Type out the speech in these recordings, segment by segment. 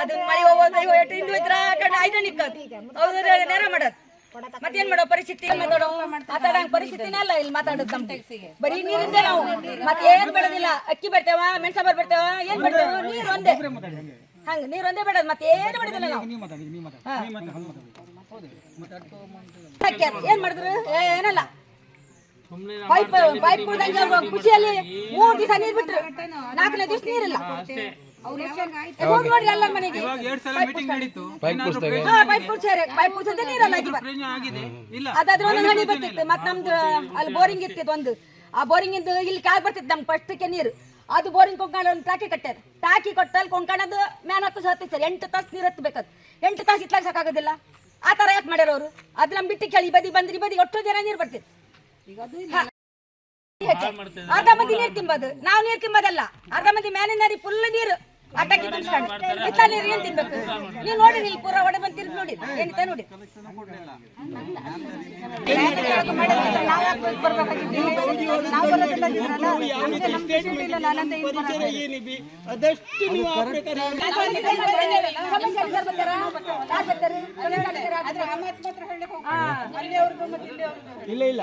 ಅದು ಮಳೆ ಹೋಗೋದು ಹಿಂದೂ ಹೋಯ್ತ್ರ ಕಡೆ ಐದು ಹೌದು ನೇರ ಮಾಡದ್. ಮತ್ತೇನ್ ಮಾಡೋ ಪರಿಸ್ಥಿತಿ? ಮಾತಾಡೋ, ಮಾತಾಡಂಗ್ ಪರಿಸ್ಥಿತಿನೇ ಅಲ್ಲ ಇಲ್ಲಿ ಮಾತಾಡೋದು ನಮ್ ಬರೀ ನೀರಿಂದ ನಾವು. ಮತ್ತೆ ಏನ್ ಬೆಳೆದಿಲ್ಲ? ಅಕ್ಕಿ ಬರ್ತೇವ ಮೆಣಸಾಂಬಾರ್ ಬರ್ತೇವ, ಏನ್ ಬರ್ತೇವ ನೀರ್ ಒಂದೇ. ಹಂಗ, ನೀರ್ ಒಂದೇ ಬೆಳೆದ್ ಮತ್ತೆ ಏನು ಬೆಳೆದಿಲ್ಲ ನಾವು. ಏನ್ ಮಾಡಿದ್ರು? ಏನಲ್ಲ. ಪೈಪ್ ಪೈಪ್ ಕುಡ್ದಂಗೆ ಅವ್ರು ಖುಷಿಯಲ್ಲಿ ಮೂರ್ ದಿವಸ ನೀರ್ ಬಿಟ್ರು. ನಾಲ್ಕನೇ ದಿವಸ ನೀರಿಲ್ಲ. ಬೋರಿಂಗ್ ಇರ್ತಿತ್ತು ಒಂದು ಆ ಬೋರಿಂಗ್ ಇಂದ ಇಲ್ಲಿ ಕಾಲ್ ಬರ್ತಿತ್ತು? ನಮ್ಗೆ ಫಸ್ಟ್ಗೆ ನೀರು. ಅದು ಬೋರಿಂಗ್ ಕೊಂಕಣ ಒಂದು ಟಾಕಿ ಕಟ್ಟ್ಯಾರ ಟಾಕಿ ಕೊಟ್ಟಲ್ಲಿ ಕೊಂಕಣದು ಮ್ಯಾನ್ ಹತ್ತು ಹತ್ತಿ ಸರ್ ಎಂಟು ತಾಸು ನೀರು ಹತ್ತಬೇಕದು ಎಂಟು ತಾಸು ಇತ್ಲಾಗ ಸಾಕಾಗೋದಿಲ್ಲ. ಆ ಥರ ಯಾಕೆ ಮಾಡ್ಯಾರ ಅವರು? ಅದು ನಮ್ಮ ಬಿಟ್ಟು ಕೇಳಿ ಬದಿ ಬಂದ್ರಿ ಬದಿ ಒಟ್ಟು ಜನ ನೀರು ಬರ್ತಿತ್ತು. ಹಾ. ಅರ್ಧ ಮಂದಿ ನೀರು ತಿಂಬದು ನಾವು ನೀರು ತಿಂಬೋದಲ್ಲ ಅರ್ಧ ಮಂದಿ ಮ್ಯಾಲಿನ ನೀರು ಫುಲ್ ನೀರು. ಅಟ್ಟಾಕಿ ಬಂದ್ಕೊಂಡು ಇತ್ತ ನೀರು ಏನ್ ತಿನ್ಬೇಕು. ನೀವು ನೋಡಿ ಇಲ್ಲಿ ಪೂರ ಒಡೆ ಬಂದು ತಿರ್ಗಿ ನೋಡಿ. ಏನಿತ ನೋಡಿ. ಅದಷ್ಟು ನೀವು ಅದು ಇಲ್ಲ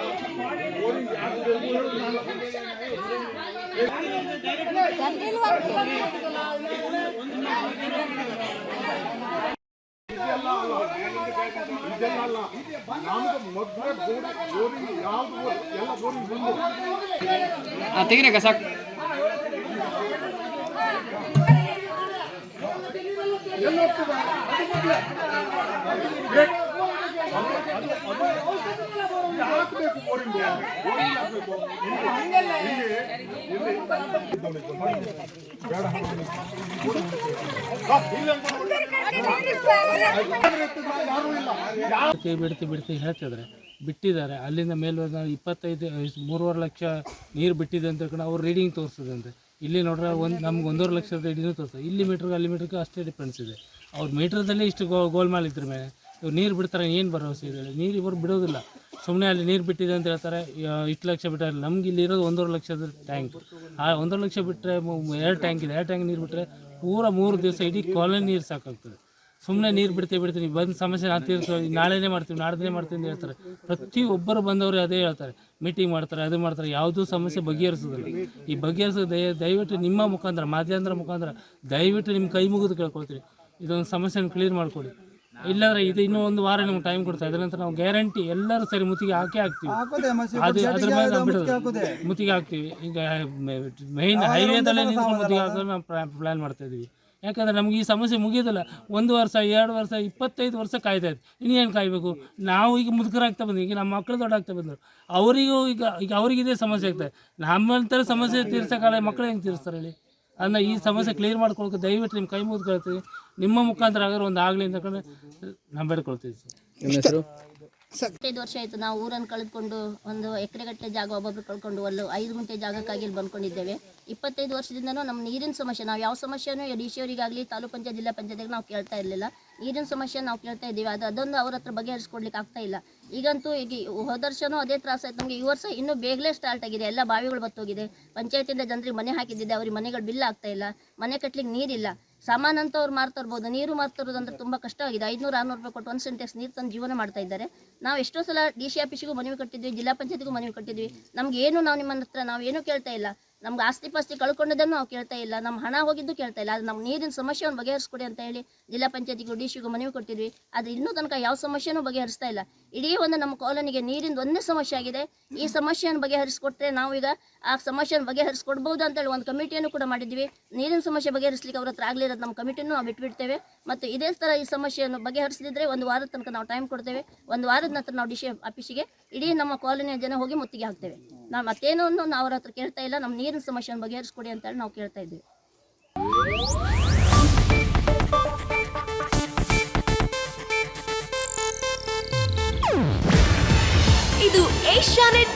ತೆಗಿರಕ್ಕ ಸಾಕು ಕೈ ಬಿಡ್ತಿ ಬಿಡ್ತಿ ಹೇಳ್ತಿದ್ರೆ. ಬಿಟ್ಟಿದ್ದಾರೆ. ಅಲ್ಲಿಂದ ಮೇಲೆ ಇಪ್ಪತ್ತೈದು ಮೂರುವರೆ ಲಕ್ಷ ನೀರು ಬಿಟ್ಟಿದೆ ಅಂತ ಕಣ ಅವ್ರು ರೀಡಿಂಗ್ ತೋರಿಸ್ತದಂತೆ ಇಲ್ಲಿ ನೋಡ್ರೆ ಒಂದು, ನಮ್ಗೆ ಒಂದೂವರೆ ಲಕ್ಷದ ರೀಡಿಂಗ್ ತೋರಿಸ್ತದೆ ಇಲ್ಲಿ ಮೀಟ್ರಿಗೆ ಅಲ್ಲಿ ಮೀಟ್ರಿಗೆ ಅಷ್ಟೇ ಡಿಫ್ರೆನ್ಸ್ ಇದೆ. ಅವ್ರು ಮೀಟ್ರದಲ್ಲೇ ಇಷ್ಟು ಗೋ ಗೋಲ್ಮಾಲ್ ಇದ್ರ ಮೇಲೆ. ಇವ್ರು ನೀರು ಬಿಡ್ತಾರೆ, ಏನು ಭರವಸೆ ಇದೆ? ನೀರು ಇವರು ಬಿಡೋದಿಲ್ಲ. ಸುಮ್ಮನೆ ಅಲ್ಲಿ ನೀರು ಬಿಟ್ಟಿದೆ ಅಂತ ಹೇಳ್ತಾರೆ ಇಷ್ಟು ಲಕ್ಷ ಬಿಟ್ಟಾರೆ ನಮ್ಗೆ ಇಲ್ಲಿ ಇರೋದು ಒಂದೂವರೆ ಲಕ್ಷದ ಟ್ಯಾಂಕ್. ಆ ಒಂದೂವರೆ ಲಕ್ಷ ಬಿಟ್ಟರೆ ಎರಡು ಟ್ಯಾಂಕ್ ಇದೆ. ಎರಡು ಟ್ಯಾಂಕ್ ನೀರು ಬಿಟ್ಟರೆ ಪೂರ ಮೂರು ದಿವಸ ಇಡೀ ಕಾಲೋನಿ ನೀರು ಸಾಕಾಗ್ತದೆ. ಸುಮ್ಮನೆ ನೀರು ಬಿಡ್ತೀವಿ ಬಿಡ್ತೀನಿ ಬಂದು ಸಮಸ್ಯೆ ತೀರ್ತೀವಿ ನಾಳೆನೇ ಮಾಡ್ತೀವಿ ನಾಡ್ದೇ ಮಾಡ್ತೀವಿ ಅಂತ ಹೇಳ್ತಾರೆ. ಪ್ರತಿ ಒಬ್ಬರು ಬಂದವರು ಅದೇ ಹೇಳ್ತಾರೆ. ಮೀಟಿಂಗ್ ಮಾಡ್ತಾರೆ, ಅದು ಮಾಡ್ತಾರೆ. ಯಾವುದೂ ಸಮಸ್ಯೆ ಬಗೆಹರಿಸೋದಿಲ್ಲ. ಈ ಬಗೆಹರಿಸೋ ದಯ, ದಯವಿಟ್ಟು ನಿಮ್ಮ ಮುಖಾಂತರ ಮಾಧ್ಯಮದ ಮುಖಾಂತರ ದಯವಿಟ್ಟು ನಿಮ್ಮ ಕೈ ಮುಗಿದು ಕೇಳ್ಕೊಳ್ತೀವಿ ಇದೊಂದು ಸಮಸ್ಯೆನ ಕ್ಲಿಯರ್ ಮಾಡಿಕೊಡಿ. ಇಲ್ಲಾಂದ್ರೆ ಇದು ಇನ್ನೂ ಒಂದು ವಾರ ನಿಮ್ಗೆ ಟೈಮ್ ಕೊಡ್ತಾ ಇದ್ರ ನಂತರ ನಾವು ಗ್ಯಾರಂಟಿ ಎಲ್ಲರೂ ಸರಿ ಮುತ್ತಿಗೆ ಹಾಕಿ ಹಾಕ್ತೀವಿ. ಅದು ಅದ್ರ ಮೇಲೆ ಬಿಡೋದು ಮುತ್ತಿಗೆ ಹಾಕ್ತೀವಿ. ಈಗ ಮೈನ್ ಹೈವೇದಲ್ಲೇ ನಿಂತ್ಕೊಂಡು ಮುತ್ತಿಗೆ ಹಾಕೋದು ನಾವು ಪ್ಲಾನ್ ಮಾಡ್ತಾ ಇದೀವಿ ಯಾಕಂದ್ರೆ ನಮ್ಗೆ ಈ ಸಮಸ್ಯೆ ಮುಗಿಯೋದಿಲ್ಲ ಒಂದು ವರ್ಷ ಎರಡು ವರ್ಷ ಇಪ್ಪತ್ತೈದು ವರ್ಷ ಕಾಯ್ತಾ ಇತ್ತು ಇನ್ನೇನು ಕಾಯಬೇಕು? ನಾವು ಈಗ ಮುದುಕರಾಗ್ತಾ ಬಂದ್ವಿ. ಈಗ ನಮ್ಮ ಮಕ್ಕಳು ದೊಡ್ಡಾಗ್ತಾ ಬಂದರು. ಅವರಿಗೂ ಈಗ ಈಗ ಅವ್ರಿಗೆ ಇದೇ ಸಮಸ್ಯೆ ಆಗ್ತದೆ ನಮ್ಮಂತರ ಸಮಸ್ಯೆ ತೀರ್ಸೋಕ್ಕಾಗಲ್ಲ ಮಕ್ಕಳು ಹೆಂಗೆ ತೀರಿಸ್ತಾರೆ ಹೇಳಿ? ಅದನ್ನ ಈ ಸಮಸ್ಯೆ ಕ್ಲಿಯರ್ ಮಾಡ್ಕೊಳಕ್ಕೆ ದಯವಿಟ್ಟು ನಿಮ್ಮ ಕೈ ಮುಗಿದು ನಿಮ್ಮ ಮುಖಾಂತರ ಆಗಾರ ಒಂದು ಆಗಲಿ ಅಂತ ಕಂಡು ನಾವು ಬೇಡ್ಕೊಳ್ತೀವಿ ಸರ್ ಇಪ್ಪತ್ತೈದು ವರ್ಷ ಆಯಿತು, ನಾವು ಊರನ್ನು ಕಳೆದುಕೊಂಡು ಒಂದು ಎಕರೆಗಟ್ಟಲೆ ಜಾಗ ಒಬ್ಬೊಬ್ರು ಕಳ್ಕೊಂಡು ಒಂದು ಐದು ಗುಂಟೆ ಜಾಗಕ್ಕಾಗಿ ಇಲ್ಲಿ ಬಂದ್ಕೊಂಡಿದ್ದೇವೆ. ಇಪ್ಪತ್ತೈದು ವರ್ಷದಿಂದನೂ ನಮ್ಮ ನೀರಿನ ಸಮಸ್ಯೆ, ನಾವು ಯಾವ ಸಮಸ್ಯೆನೂ ಡಿ ಸಿ ಅವರಿಗಾಗಲಿ, ತಾಲೂಕು ಪಂಚಾಯತ್, ಜಿಲ್ಲಾ ಪಂಚಾಯತ್ಗೆ ನಾವು ಕೇಳ್ತಾ ಇರಲಿಲ್ಲ. ನೀರಿನ ಸಮಸ್ಯೆ ನಾವು ಕೇಳ್ತಾ ಇದ್ದೀವಿ, ಅದು ಅದೊಂದು ಅವ್ರ ಹತ್ರ ಬಗೆಹರಿಸ್ಕೊಡ್ಲಿಕ್ಕೆ ಆಗ್ತಾ ಇಲ್ಲ. ಈಗಂತೂ ಈಗ ಹೋದ ಅದೇ ತ್ರಾಸ ಆಯ್ತು, ನಮಗೆ ಈ ವರ್ಷ ಇನ್ನೂ ಬೇಗಲೇ ಸ್ಟಾರ್ಟ್ ಆಗಿದೆ, ಎಲ್ಲ ಬಾವಿಗಳು ಬತ್ತೋಗಿದೆ. ಪಂಚಾಯತಿಂದ ಜನರಿಗೆ ಮನೆ ಹಾಕಿದ್ದಿದೆ, ಅವ್ರಿಗೆ ಮನೆಗಳು ಬಿಲ್ ಆಗ್ತಾ ಇಲ್ಲ, ಮನೆ ಕಟ್ಟಲಿಕ್ಕೆ ನೀರಿಲ್ಲ. ಸಾಮಾನಂತ ಅವ್ರು ಮಾರ್ತಾ ಇರ್ಬೋದು, ನೀರು ಮಾರ್ತಾ ಇರೋದು ಅಂದ್ರೆ ತುಂಬ ಆಗಿದೆ. ಐನೂರು ಆರ್ನೂರು ರೂಪಾಯಿ ಕೊಟ್ಟು ಒಂದು ಸೆಂಟೆಕ್ಸ್ ನೀರು ತಂದು ಜೀವನ ಮಾಡ್ತಾ ಇದ್ದಾರೆ. ನಾವು ಎಷ್ಟೋ ಸಲ ಡಿ ಸಿ ಆಫೀಸಿಗೂ ಮನವಿ ಕಟ್ಟಿದ್ವಿ, ಜಿಲ್ಲಾ ಪಂಚಾಯತಿಗೂ ಮನವಿ ಕಟ್ಟಿದ್ವಿ. ನಮ್ಗೆ ಏನು ನಾವು ನಿಮ್ಮ ಹತ್ರ ನಾವು ಏನು ಕೇಳ್ತಾ ಇಲ್ಲ. ನಮ್ಗೆ ಆಸ್ತಿ ಪಾಸ್ತಿ ಕಳ್ಕೊಂಡದನ್ನು ನಾವು ಕೇಳ್ತಾ ಇಲ್ಲ. ನಮ್ಮ ಹಣ ಹೋಗಿದ್ದು ಕೇಳ್ತಾ ಇಲ್ಲ. ಅದು ನಮ್ಮ ನೀರಿನ ಸಮಸ್ಯೆಯನ್ನು ಬಗೆಹರಿಸ್ಕೊಡಿ ಅಂತ ಹೇಳಿ ಜಿಲ್ಲಾ ಪಂಚಾಯತಿಗೂ, ಡಿ ಸಿಗೂ ಮನವಿ ಕೊಟ್ಟಿದ್ವಿ. ಆದರೆ ಇನ್ನೂ ತನಕ ಯಾವ ಸಮಸ್ಯೆನೂ ಬಗೆಹರಿಸ್ತಾ ಇಲ್ಲ. ಇಡೀ ಒಂದು ನಮ್ಮ ಕಾಲೋನಿಗೆ ನೀರಿಂದ ಒಂದೇ ಸಮಸ್ಯೆ ಆಗಿದೆ. ಈ ಸಮಸ್ಯೆಯನ್ನು ಬಗೆಹರಿಸಿಕೊಟ್ರೆ ನಾವು ಈಗ ಆ ಸಮಸ್ಯೆಯನ್ನು ಬಗೆಹರಿಸ್ಕೊಡ್ಬೋದು ಅಂತೇಳಿ ಒಂದು ಕಮಿಟಿಯನ್ನು ಕೂಡ ಮಾಡಿದ್ವಿ ನೀರಿನ ಸಮಸ್ಯೆ ಬಗೆಹರಿಸಲಿಕ್ಕೆ ಅವ್ರ ಹತ್ರ ಆಗಲಿರೋದು ನಮ್ಮ ಕಮಿಟಿನೂ ನಾವು ಬಿಟ್ಬಿಡ್ತೇವೆ. ಮತ್ತು ಇದೇ ಥರ ಈ ಸಮಸ್ಯೆಯನ್ನು ಬಗೆಹರಿಸಿದ್ರೆ ಒಂದು ವಾರದ ತನಕ ನಾವು ಟೈಮ್ ಕೊಡ್ತೇವೆ. ಒಂದು ವಾರದ ನಂತರ ನಾವು ಡಿ ಸಿ ಆಫೀಸಿಗೆ ಇಡೀ ನಮ್ಮ ಕಾಲೋನಿಯ ಜನ ಹೋಗಿ ಮುತ್ತಿಗೆ ಹಾಕ್ತೇವೆ. ನಾವು ಮತ್ತೇನೋ ನಾವು ಅವ್ರ ಹತ್ರ ಕೇಳ್ತಾ ಇಲ್ಲ. ನಮ್ಮ ನೀರಿನ ಸಮಸ್ಯೆಯನ್ನು ಬಗೆಹರಿಸ್ಕೊಡಿ ಅಂತೇಳಿ ನಾವು ಕೇಳ್ತಾ ಇದ್ದೀವಿ.